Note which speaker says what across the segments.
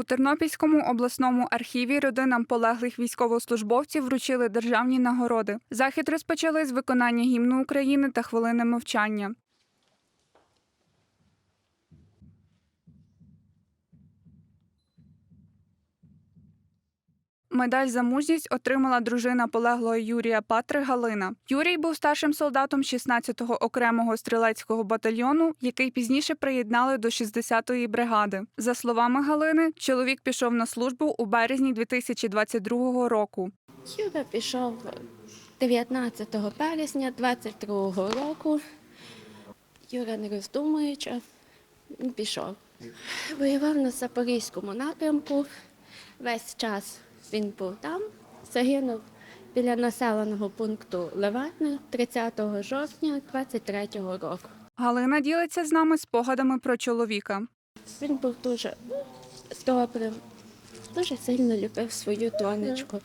Speaker 1: У Тернопільському обласному архіві родинам полеглих військовослужбовців вручили державні нагороди. Захід розпочали з виконання гімну України та хвилини мовчання. Медаль за мужність отримала дружина полеглого Юрія Патри Галина. Юрій був старшим солдатом 16-го окремого стрілецького батальйону, який пізніше приєднали до 60-ї бригади. За словами Галини, чоловік пішов на службу у березні 2022 року.
Speaker 2: Юра пішов 19 березня 22 року. Юра не роздумуючи, пішов. Воював на Запорізькому напрямку. Весь час він був там, загинув біля населеного пункту Леватне 30 жовтня 23 року.
Speaker 1: Галина ділиться з нами спогадами про чоловіка.
Speaker 2: Він був дуже добрим, дуже сильно любив свою донечку.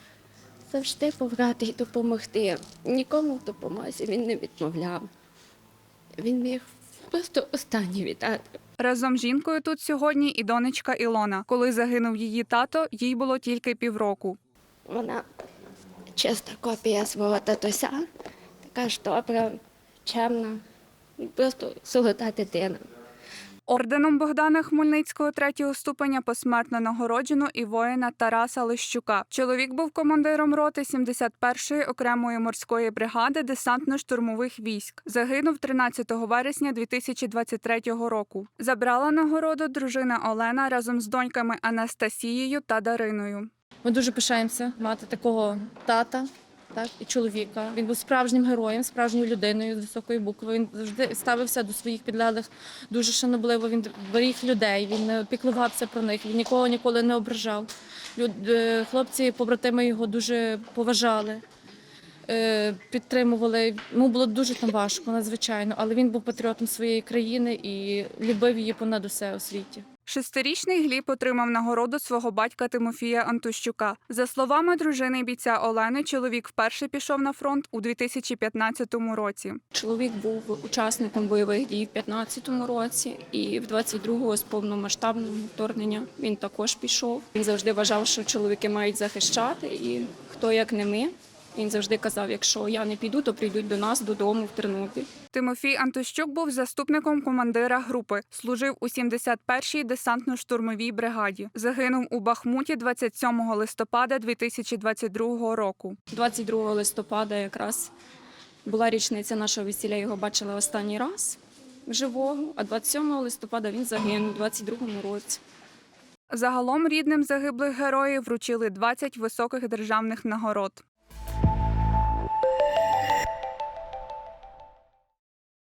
Speaker 2: Завжди поврати й допомогти. Нікому в допомозі він не відмовляв. Він міг просто останній віддати.
Speaker 1: Разом з жінкою тут сьогодні і донечка Ілона. Коли загинув її тато, їй було тільки півроку.
Speaker 2: Вона чиста копія свого татуся, така ж добра, чемна, просто солота дитина.
Speaker 1: Орденом Богдана Хмельницького третього ступеня посмертно нагороджено і воїна Тараса Лищука. Чоловік був командиром роти 71-ї окремої морської бригади десантно-штурмових військ. Загинув 13 вересня 2023 року. Забрала нагороду дружина Олена разом з доньками Анастасією та Дариною.
Speaker 3: Ми дуже пишаємося мати такого тата. Так, і чоловіка. Він був справжнім героєм, справжньою людиною з високої букви. Він завжди ставився до своїх підлеглих дуже шанобливо. Він беріг людей, він е, піклувався про них, він нікого ніколи не ображав. Люд- е, Хлопці, побратими його дуже поважали, е, підтримували. Йому було дуже там важко, надзвичайно, але він був патріотом своєї країни і любив її понад усе у світі.
Speaker 1: Шестирічний Гліб отримав нагороду свого батька Тимофія Антощука. За словами дружини бійця Олени, чоловік вперше пішов на фронт у 2015 році.
Speaker 4: Чоловік був учасником бойових дій в 15-му році, і в 22-го з повномасштабного вторгнення він також пішов. Він завжди вважав, що чоловіки мають захищати, і хто як не ми. Він завжди казав: якщо я не піду, то прийдуть до нас додому в Тернопіль.
Speaker 1: Тимофій Антощук був заступником командира групи, служив у 71-й десантно-штурмовій бригаді. Загинув у Бахмуті 27 листопада 2022 року.
Speaker 4: 22 листопада якраз була річниця нашого весілля. Його бачили останній раз живого, а 27 листопада він загинув у 22-му році.
Speaker 1: Загалом рідним загиблих героїв вручили 20 високих державних нагород. you